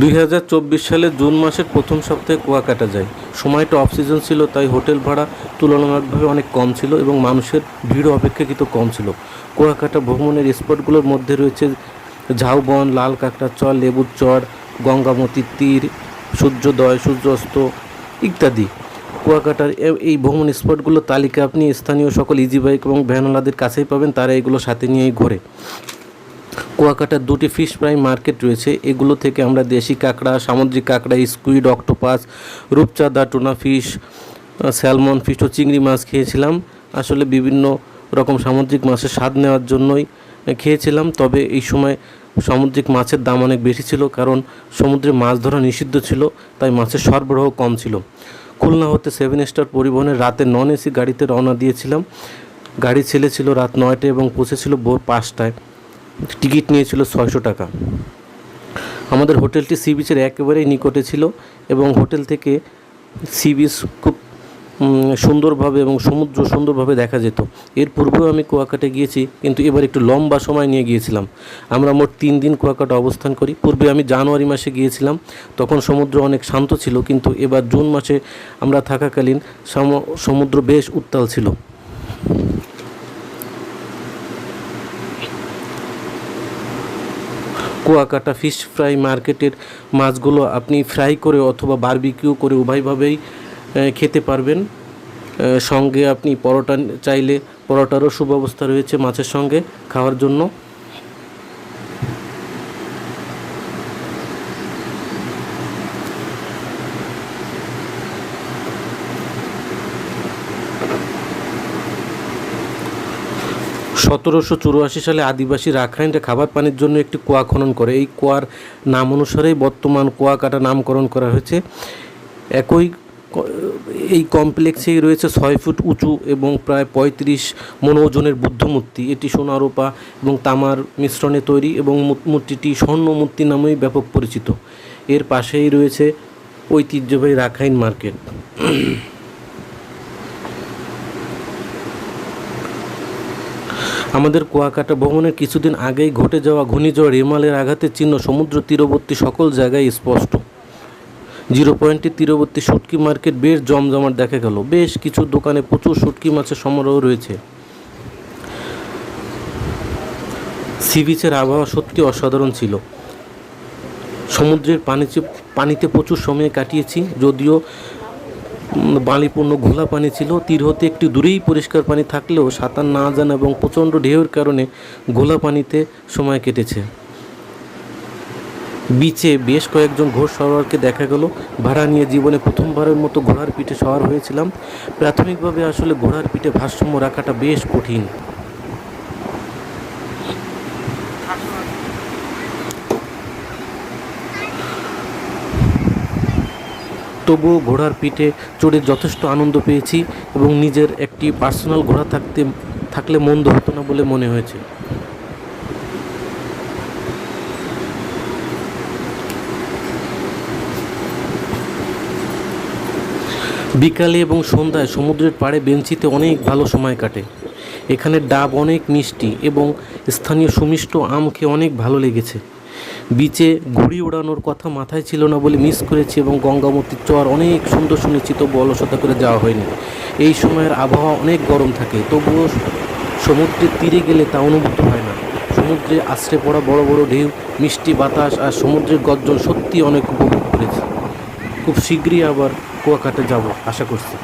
দুই হাজার চব্বিশ সালের জুন মাসের প্রথম সপ্তাহে কুয়াকাটা যায়। সময়টা অফ সিজন ছিল, তাই হোটেল ভাড়া তুলনামূলকভাবে অনেক কম ছিল এবং মানুষের ভিড়ও অপেক্ষাকৃত কম ছিল। কুয়াকাটা ভ্রমণের স্পটগুলোর মধ্যে রয়েছে ঝাউবন লাল কাঁকড়া চর, লেবুর চর গঙ্গামতির তীর, সূর্যোদয়, সূর্যাস্ত ইত্যাদি। কুয়াকাটার এই ভ্রমণ স্পটগুলোর তালিকা আপনি স্থানীয় সকল ইজি বাইক এবং ভ্যানওয়ালাদের কাছেই পাবেন, তারা এগুলো সাথে নিয়েই ঘোরে। কুয়াকাটার দুটি ফিশ ফ্রাই মার্কেট রয়েছে। এগুলো থেকে আমরা দেশি কাঁকড়া, সামুদ্রিক কাঁকড়া স্কুইড অক্টোপাস রূপচাঁদা টুনা ফিশ স্যালমন ফিশ ও চিংড়ি মাছ খেয়েছিলাম। আসলে বিভিন্ন রকম সামুদ্রিক মাছের স্বাদ নেওয়ার জন্যই খেয়েছিলাম, তবে এই সময় সামুদ্রিক মাছের দাম অনেক বেশি ছিল কারণ সমুদ্রে মাছ ধরা নিষিদ্ধ ছিল, তাই মাছের সরবরাহ কম ছিল। খুলনা হতে সেভেন স্টার পরিবহনের রাতে নন এসি গাড়িতে রওনা দিয়েছিলাম। গাড়ি ছেলেছিল রাত নয়টায় এবং পৌঁছেছিল ভোর পাঁচটায়। টিকিট নিয়েছিল ছয়শো টাকা। আমাদের হোটেলটি সি বিচের একেবারেই নিকটে ছিল এবং হোটেল থেকে সি বিচ খুব সুন্দরভাবে এবং সমুদ্র সুন্দরভাবে দেখা যেত। এর পূর্বেও আমি কুয়াকাটে গিয়েছি, কিন্তু এবার একটু লম্বা সময় নিয়ে গিয়েছিলাম। আমরা মোট তিন দিন কুয়াকাটা অবস্থান করি। পূর্বে আমি জানুয়ারি মাসে গিয়েছিলাম, তখন সমুদ্র অনেক শান্ত ছিল, কিন্তু এবার জুন মাসে আমরা থাকাকালীন সাম- সমুদ্র বেশ উত্তাল ছিল। কুয়াকাটা ফিশ ফ্রাই মার্কেটের মাছগুলো আপনি ফ্রাই করে অথবা বারবিকিউ করে উভয়ভাবেই খেতে পারবেন। সঙ্গে আপনি পরোটা চাইলে পরোটারও সুব্যবস্থা রয়েছে মাছের সঙ্গে খাওয়ার জন্য। সতেরোশো চুরাশি সালে আদিবাসী রাখাইনরা খাবার পানির জন্য একটি কুয়া খনন করে। এই কুয়ার নাম অনুসারেই বর্তমান কুয়াকাটা নামকরণ করা হয়েছে। একই এই কমপ্লেক্সেই রয়েছে ছয় ফুট উঁচু এবং প্রায় পঁয়ত্রিশ মন ওজনের বুদ্ধ মূর্তি এটি সোনা রূপা এবং তামার মিশ্রণে তৈরি এবং মূর্তিটি স্বর্ণ মূর্তি নামেই ব্যাপক পরিচিত। এর পাশেই রয়েছে ঐতিহ্যবাহী রাখাইন মার্কেট। আমাদের কুয়াকাটা ভ্রমণের কিছুদিন আগেই ঘটে যাওয়া ঘূর্ণিঝড় হিমালয়ের আঘাতের চিহ্ন, সমুদ্র তীরবর্তী সকল জায়গায় স্পষ্ট। জিরো পয়েন্টের তীরবর্তী শুটকি মার্কেট বেশ জমজমাট দেখা গেল। বেশ কিছু দোকানে প্রচুর শুটকি মাছের সমারোহ রয়েছে। সি বিচের আবহাওয়া সত্যি অসাধারণ ছিল। সমুদ্রের পানিতে পানিতে প্রচুর সময় কাটিয়েছি, যদিও বালিপূর্ণ ঘোলা পানি ছিল। তীর হতে একটু দূরেই পরিষ্কার পানি থাকলেও সাঁতার না জানা এবং প্রচণ্ড ঢেউয়ের কারণে ঘোলা পানিতে সময় কেটেছে। বিচে বেশ কয়েকজন ঘোড় সরোয়ারকে দেখা গেল। ভাড়া নিয়ে জীবনে প্রথমবারের মতো ঘোড়ার পিঠে সওয়ার হয়েছিলাম। প্রাথমিকভাবে আসলে ঘোড়ার পিঠে ভারসাম্য রাখাটা বেশ কঠিন। তবুও ঘোড়ার পিঠে চড়ে যথেষ্ট আনন্দ পেয়েছি এবং নিজের একটি পার্সোনাল ঘোড়া থাকতে, থাকলে মন্দ হতো না বলে মনে হয়েছে। বিকালে এবং সন্ধ্যায় সমুদ্রের পাড়ে বেঞ্চিতে অনেক ভালো সময় কাটে। এখানে ডাব অনেক মিষ্টি এবং স্থানীয় সুমিষ্ট আম খেয়ে অনেক ভালো লেগেছে। বিচে ঘুড়ি ওড়ানোর কথা মাথায় ছিল না বলে মিস করেছি এবং গঙ্গামতির চর অনেক সুন্দর শুনেছি, তবু অলসতা করে যাওয়া হয়নি। এই সময়ের আবহাওয়া অনেক গরম থাকে, তবুও সমুদ্রের তীরে গেলে তা অনুভূত হয় না। সমুদ্রে আশ্রে পড়া বড় বড় ঢেউ, মিষ্টি বাতাস আর সমুদ্রের গর্জন সত্যি অনেক উপভোগ করেছি। খুব শীঘ্রই আবার কুয়াকাটা যাব, আশা করছি।